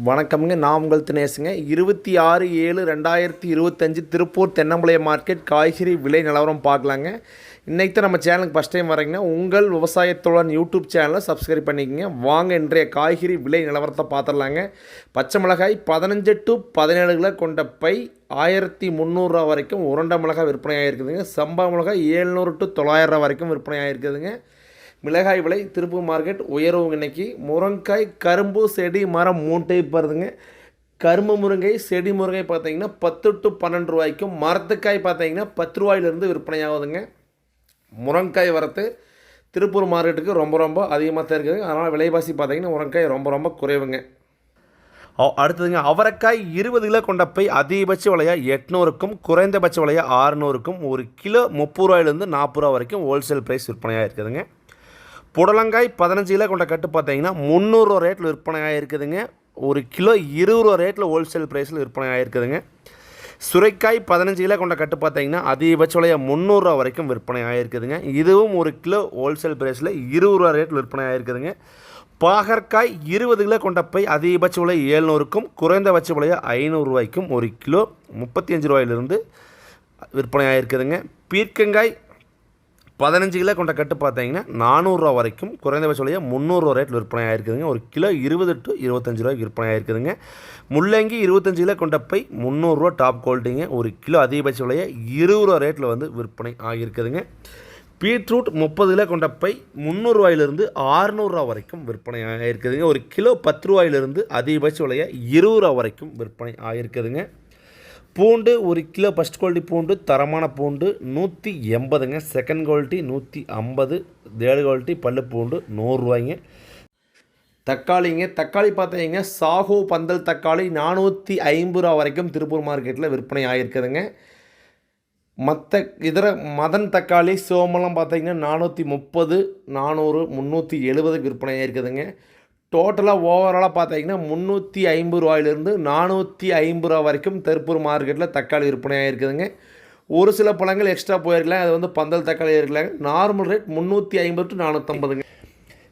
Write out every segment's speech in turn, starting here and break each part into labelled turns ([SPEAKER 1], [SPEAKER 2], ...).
[SPEAKER 1] வணக்கம்ங்க. நான் உங்கள் தினேசுங்க. இருபத்தி ஆறு ஏழு ரெண்டாயிரத்தி இருபத்தஞ்சி திருப்பூர் தென்னம்பளைய மார்க்கெட் காய்கறி விலை நிலவரம் பார்க்கலாங்க. இன்றைக்கு தான் நம்ம சேனலுக்கு ஃபஸ்ட் டைம் வரீங்கன்னா உங்கள் விவசாயத்துடன் யூடியூப் சேனலை சப்ஸ்கிரைப் பண்ணிக்கங்க. வாங்க இன்றைய காய்கறி விலை நிலவரத்தை பார்த்துடலாங்க. பச்சை மிளகாய் பதினஞ்சு டு பதினேழு கிலோ கொண்ட பை ஆயிரத்தி முந்நூறுரூவா வரைக்கும் உருண்டை மிளகாய் விற்பனை ஆகிருக்குதுங்க சம்பா மிளகாய் ஏழ்நூறு டு தொள்ளாயிரம் ரூபா வரைக்கும் விற்பனை ஆகிருக்குதுங்க மிளகாய் விலை திருப்பூர் மார்க்கெட் உயர்வு இன்னைக்கு. முருங்காய் கரும்பு செடி மரம் மூணு டைப் வருதுங்க கரும்பு முருங்கை செடி முருங்கை பார்த்தீங்கன்னா பத்து டு பன்னெண்டு ரூபாய்க்கும். மரத்துக்காய் பார்த்தீங்கன்னா பத்து ரூபாயிலிருந்து விற்பனை ஆகுதுங்க முருங்காய் வரத்து திருப்பூர் மார்க்கெட்டுக்கு ரொம்ப ரொம்ப அதிகமாக தான் இருக்குது. அதனால் விலைவாசி பார்த்தீங்கன்னா முருங்காய் ரொம்ப ரொம்ப குறைவுங்க. அடுத்ததுங்க அவரைக்காய் இருபது கிலோ கொண்ட பை அதிகபட்ச விலையாக எட்நூறுக்கும் குறைந்தபட்ச விலையாக ஆறுநூறுக்கும். ஒரு கிலோ முப்பது ரூபாயிலேருந்து நாற்பது ரூபா வரைக்கும் ஹோல்சேல் ப்ரைஸ் விற்பனையாக இருக்குதுங்க புடலங்காய் பதினஞ்சு கிலோ கொண்ட கட்டு பார்த்தீங்கன்னா முந்நூறுரூவா ரேட்டில் விற்பனை ஆகிருக்குதுங்க ஒரு கிலோ இருபது ரூபா ரேட்டில் ஹோல்சேல் ப்ரைஸில் விற்பனை ஆகிருக்குதுங்க சுரைக்காய் பதினஞ்சு கிலோ கொண்ட கட்டு பார்த்தீங்கன்னா அதிகபட்ச விலைய முந்நூறுரூவா வரைக்கும் விற்பனை ஆகிருக்குதுங்க இதுவும் ஒரு கிலோ ஹோல்சேல் ப்ரைஸில் இருபது ரூபா ரேட்டில் விற்பனை ஆகிருக்குதுங்க பாகற்காய் இருபது கிலோ கொண்ட பை அதிகபட்ச விலை ஏழ்நூறுக்கும் குறைந்தபட்ச விலையை ஐநூறுரூவாய்க்கும் ஒரு கிலோ முப்பத்தி அஞ்சு ரூபாயிலிருந்து விற்பனை ஆகிருக்குதுங்க பீர்க்கங்காய் பதினஞ்சு கிலோ கொண்ட கட்டு பார்த்தீங்கன்னா நானூறுரூவா வரைக்கும் குறைந்தபட்ச விலைய முந்நூறுரூவா ரேட்டில் விற்பனை ஆயிருக்குதுங்க. ஒரு கிலோ இருபது டு இருபத்தஞ்சு ரூபாய்க்கு விற்பனை ஆயிருக்குதுங்க. முள்ளங்கி இருபத்தஞ்சு கிலோ கொண்ட பை முந்நூறுரூவா டாப் குவாலிட்டிங்க. ஒரு கிலோ அதிகபட்ச விலையை இருபது ரூபா ரேட்டில் வந்து விற்பனை ஆகியிருக்குதுங்க. பீட்ரூட் முப்பது கிலோ கொண்ட பை முந்நூறுரூவாயிலிருந்து ஆறுநூறுரூவா வரைக்கும் விற்பனை ஆகிருக்குதுங்க ஒரு கிலோ பத்து ரூபாயிலிருந்து அதிகபட்ச விலையை இருபது ரூபா வரைக்கும் விற்பனை ஆகிருக்குதுங்க பூண்டு ஒரு கிலோ ஃபஸ்ட் குவாலிட்டி பூண்டு தரமான பூண்டு நூற்றி எண்பதுங்க. செகண்ட் குவாலிட்டி நூற்றி ஐம்பது. தேர்டு குவாலிட்டி பல்லு பூண்டு நூறுரூவாய்ங்க தக்காளிங்க தக்காளி பார்த்தீங்க சாகோ பந்தல் தக்காளி நானூற்றி ஐம்பது ரூபா வரைக்கும் திருப்பூர் மார்க்கெட்டில் விற்பனை ஆகிருக்குதுங்க மற்ற இதர மதன் தக்காளி சோமெல்லாம் பார்த்தீங்கன்னா நானூற்றி முப்பது நானூறு முந்நூற்றி எழுபது விற்பனை ஆகிருக்குதுங்க டோட்டலாக ஓவராலாக பார்த்தீங்கன்னா முந்நூற்றி ஐம்பது ரூபாயிலிருந்து நானூற்றி ஐம்பது ரூபா வரைக்கும் திருப்பூர் மார்க்கெட்டில் தக்காளி விற்பனையாக இருக்குதுங்க. ஒரு சில பழங்கள் எக்ஸ்ட்ரா போயிருக்கலாம். அது வந்து பந்தல் தக்காளி இருக்கலாங்க நார்மல் ரேட் முந்நூற்றி ஐம்பது டு நானூற்றம்பதுங்க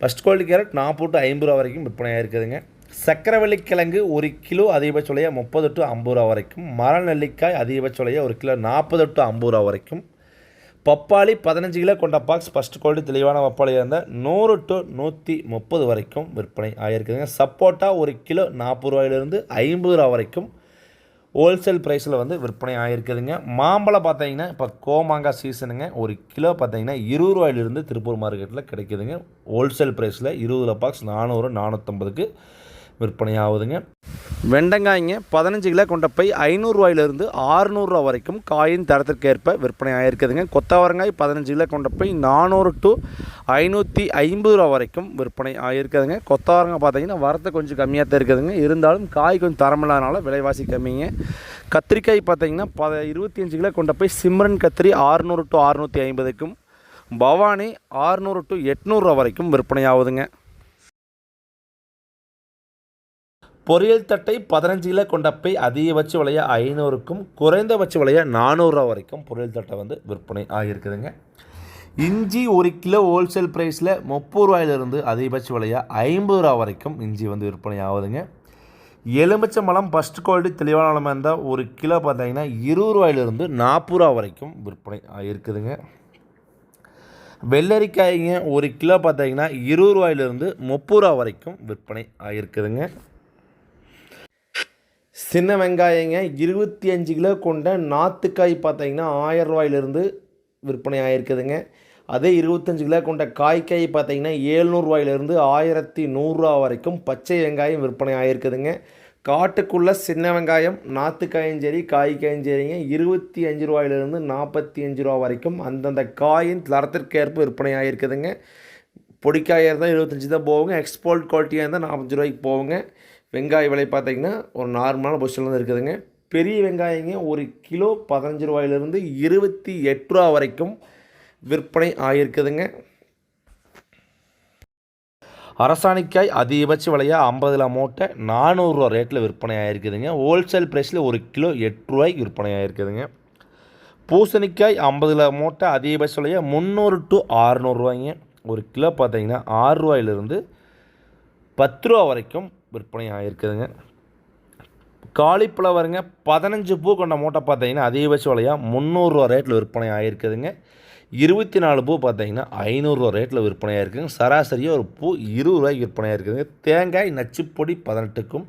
[SPEAKER 1] ஃபஸ்ட் குவாலிட்டி கேரட் நாற்பது டு ஐம்பது ரூபா வரைக்கும் விற்பனையாக இருக்குதுங்க சக்கரவள்ளி கிழங்கு ஒரு கிலோ அதிகபட்ச விலையாக முப்பது டு ஐம்பது ரூபா வரைக்கும். மர நெல்லிக்காய் அதிகபட்ச விலையாக ஒரு கிலோ நாற்பது டு ஐம்பது ரூபா வரைக்கும். பப்பாளி பதினஞ்சு கிலோ கொண்ட பாக்ஸ் ஃபஸ்ட் குவாலிட்டி தெளிவான பப்பாளியாக இருந்தால் நூறு டு நூற்றி முப்பது வரைக்கும் விற்பனை ஆகியிருக்குதுங்க சப்போட்டா ஒரு கிலோ நாற்பது ரூபாயிலிருந்து ஐம்பது ரூபா வரைக்கும். ஹோல்சேல் ப்ரைஸில் வந்து விற்பனை ஆகிருக்குதுங்க மாம்பழம் பார்த்தீங்கன்னா இப்போ கோமாங்காய் சீசனுங்க ஒரு கிலோ பார்த்தீங்கன்னா இருபது ரூபாயிலிருந்து திருப்பூர் மார்க்கெட்டில் கிடைக்குதுங்க. ஹோல்சேல் ப்ரைஸில் இருபது பாக்ஸ் நானூறு நானூற்றம்பதுக்கு விற்பனையாகுதுங்க. வெண்டங்காய்ங்க பதினஞ்சு கிலோ கொண்ட பை ஐநூறுரூவாயிலிருந்து ஆறுநூறுரூவா வரைக்கும் காயின் தரத்திற்கேற்ப விற்பனை ஆகிருக்குதுங்க கொத்தவரங்காய் பதினஞ்சு கிலோ கொண்ட பை நானூறு டு ஐநூற்றி ஐம்பது ரூபா வரைக்கும் விற்பனை ஆகிருக்குதுங்க கொத்தவரங்காய் பார்த்தீங்கன்னா வரத்து கொஞ்சம் கம்மியாக தான் இருக்குதுங்க. இருந்தாலும் காய் கொஞ்சம் தரமில்லாதனால விலைவாசி கம்மிங்க. கத்திரிக்காய் பார்த்தீங்கன்னா ப இருபத்தி அஞ்சு கிலோ கொண்ட போய் சிம்ரன் கத்திரி ஆறுநூறு டு அறுநூற்றி ஐம்பதுக்கும் பவானி ஆறுநூறு டு எட்நூறுரூவா வரைக்கும் விற்பனை ஆகுதுங்க பொரியல் தட்டை பதினஞ்சு கிலோ கொண்ட பை அதிகபட்ச விலையா ஐநூறுக்கும் குறைந்தபட்ச விலையா நானூறுரூவா வரைக்கும் பொரியல் தட்டை வந்து விற்பனை ஆகியிருக்குதுங்க. இஞ்சி ஒரு கிலோ ஹோல்சேல் ப்ரைஸில் முப்பது ரூபாயிலிருந்து அதிகபட்ச விலையை ஐம்பது ரூபா வரைக்கும் இஞ்சி வந்து விற்பனை ஆகுதுங்க. எலுமிச்சம்பழம் ஃபஸ்ட் குவாலிட்டி தெளிவான நிலமை இருந்தால் ஒரு கிலோ பார்த்தீங்கன்னா இருபது ரூபாயிலிருந்து நாற்பது ரூபா வரைக்கும் விற்பனை ஆகியிருக்குதுங்க. வெள்ளரிக்காய்ங்க ஒரு கிலோ பார்த்தீங்கன்னா இருபது ரூபாயிலிருந்து முப்பது ரூபா வரைக்கும் விற்பனை ஆகியிருக்குதுங்க. சின்ன வெங்காயங்க இருபத்தி அஞ்சு கிலோ கொண்ட நாற்றுக்காய் பார்த்தீங்கன்னா ஆயிரம் ரூபாயிலிருந்து விற்பனை ஆகிருக்குதுங்க அதே இருபத்தஞ்சு கிலோ கொண்ட காய்க்காய் பார்த்தீங்கன்னா ஏழ்நூறுவாயிலிருந்து ஆயிரத்தி நூறுரூவா வரைக்கும் பச்சை வெங்காயம் விற்பனை ஆகிருக்குதுங்க காட்டுக்குள்ளே சின்ன வெங்காயம் நாற்றுக்காயும் சரி காய்க்காயும் சரிங்க. இருபத்தி அஞ்சு ரூபாயிலிருந்து நாற்பத்தி அஞ்சு ரூபா வரைக்கும் அந்தந்த காயின் தரத்திற்கேற்ப விற்பனை ஆகிருக்குதுங்க பொடிக்காயாக இருந்தால் இருபத்தஞ்சி தான் போகுங்க. எக்ஸ்போர்ட் குவாலிட்டியாக இருந்தால் நாற்பத்தஞ்சு ரூபாய்க்கு போகுங்க. வெங்காய விலை பார்த்தீங்கன்னா ஒரு நார்மலான பொசிஷனில் தான் இருக்குதுங்க. பெரிய வெங்காயங்க ஒரு கிலோ பதினஞ்சு ரூபாயிலிருந்து இருபத்தி எட்டு ரூபா வரைக்கும் விற்பனை ஆகியிருக்குதுங்க. அரசாணிக்காய் அதிகபட்ச விலையாக ஐம்பதுல மூட்டை நானூறுரூவா ரேட்டில் விற்பனை ஆகிருக்குதுங்க ஹோல்சேல் ப்ரைஸில் ஒரு கிலோ எட்டு ரூபாய்க்கு விற்பனை ஆகிருக்குதுங்க பூசணிக்காய் ஐம்பதுல மூட்டை அதிகபட்ச விலையாக முந்நூறு டு ஆறுநூறுவாய்ங்க ஒரு கிலோ பார்த்தீங்கன்னா ஆறு ரூபாயிலிருந்து பத்து ரூபா வரைக்கும் விற்பனை ஆகிருக்குதுங்க காலிஃப்ளவருங்க பதினஞ்சு பூ கொண்ட மூட்டை பார்த்தீங்கன்னா அதிகபட்ச விலையாக முந்நூறுரூவா ரேட்டில் விற்பனை ஆகிருக்குதுங்க இருபத்தி நாலு பூ பார்த்தீங்கன்னா ஐநூறுரூவா ரேட்டில் விற்பனை இருக்குதுங்க சராசரியாக ஒரு பூ இருபது ரூபாய்க்கு விற்பனை ஆகிருக்குதுங்க தேங்காய் நச்சுப்பொடி பதினெட்டுக்கும்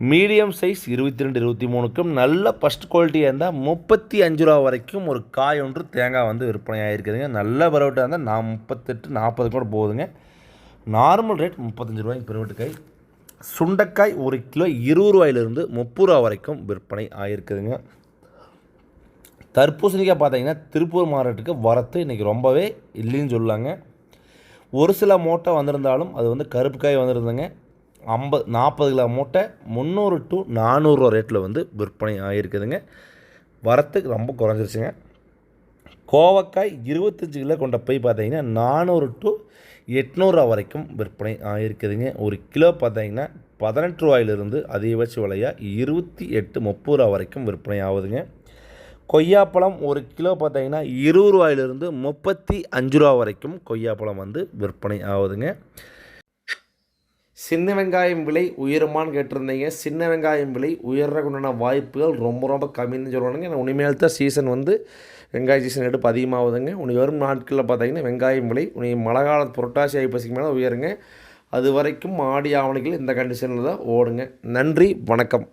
[SPEAKER 1] மீடியம் சைஸ் இருபத்தி ரெண்டு இருபத்தி மூணுக்கும் நல்ல ஃபஸ்ட் குவாலிட்டியாக இருந்தால் முப்பத்தி அஞ்சு ரூபா வரைக்கும் ஒரு காய் ஒன்று தேங்காய் வந்து விற்பனையாக இருக்குதுங்க நல்ல பரவட்டாக இருந்தால் நான் முப்பத்தெட்டு நாற்பது கூட போகுதுங்க. நார்மல் ரேட் முப்பத்தஞ்சு ரூபாய்க்கு பெருவட்டு காய் சுண்டைக்காய் ஒரு கிலோ இருபது ரூபாயிலிருந்து முப்பது ரூபா வரைக்கும் விற்பனை ஆகிருக்குதுங்க தர்பூசணிக்காய் பார்த்தீங்கன்னா திருப்பூர் மாவட்டத்துக்கு வரத்து இன்றைக்கி ரொம்பவே இல்லைன்னு சொல்லாங்க ஒரு சில மூட்டை வந்திருந்தாலும் அது வந்து கருப்பு காய் வந்திருந்தங்க. ஐம்பது நாற்பது கிலோ மூட்டை முந்நூறு டு நானூறுரூவா ரேட்டில் வந்து விற்பனை ஆகிருக்குதுங்க வரத்துக்கு ரொம்ப குறைஞ்சிருச்சுங்க. கோவக்காய் இருபத்தஞ்சி கிலோ கொண்ட போய் பார்த்தீங்கன்னா நானூறு டு எட்நூறுரூவா வரைக்கும் விற்பனை ஆகிருக்குதுங்க ஒரு கிலோ பார்த்தீங்கன்னா பதினெட்டு ரூபாயிலிருந்து அதிகபட்ச விலையாக இருபத்தி எட்டு முப்பது ரூபா வரைக்கும் விற்பனை ஆகுதுங்க. கொய்யாப்பழம் ஒரு கிலோ பார்த்தீங்கன்னா இருபது ரூபாயிலிருந்து முப்பத்தி அஞ்சு ரூபா வரைக்கும் கொய்யாப்பழம் வந்து விற்பனை ஆகுதுங்க. சின்ன வெங்காயம் விலை உயருமான்னு கேட்டிருந்தீங்க. சின்ன வெங்காயம் விலை உயர்றதுக்குண்டான வாய்ப்புகள் ரொம்ப ரொம்ப கம்மின்னு சொல்லுவானுங்க. ஏன்னா உனிமேல் தான் சீசன் வந்து வெங்காய சீசன் எடுப்பு அதிகமாகுதுங்க. உனி வரும் நாட்களில் பார்த்தீங்கன்னா வெங்காயம் விலை உனி மழை கால புரட்டாசி ஐப்பசிக்கு மேலே உயருங்க. அது வரைக்கும் ஆடி ஆவணிகள் இந்த கண்டிஷனில் தான் ஓடுங்க. நன்றி வணக்கம்.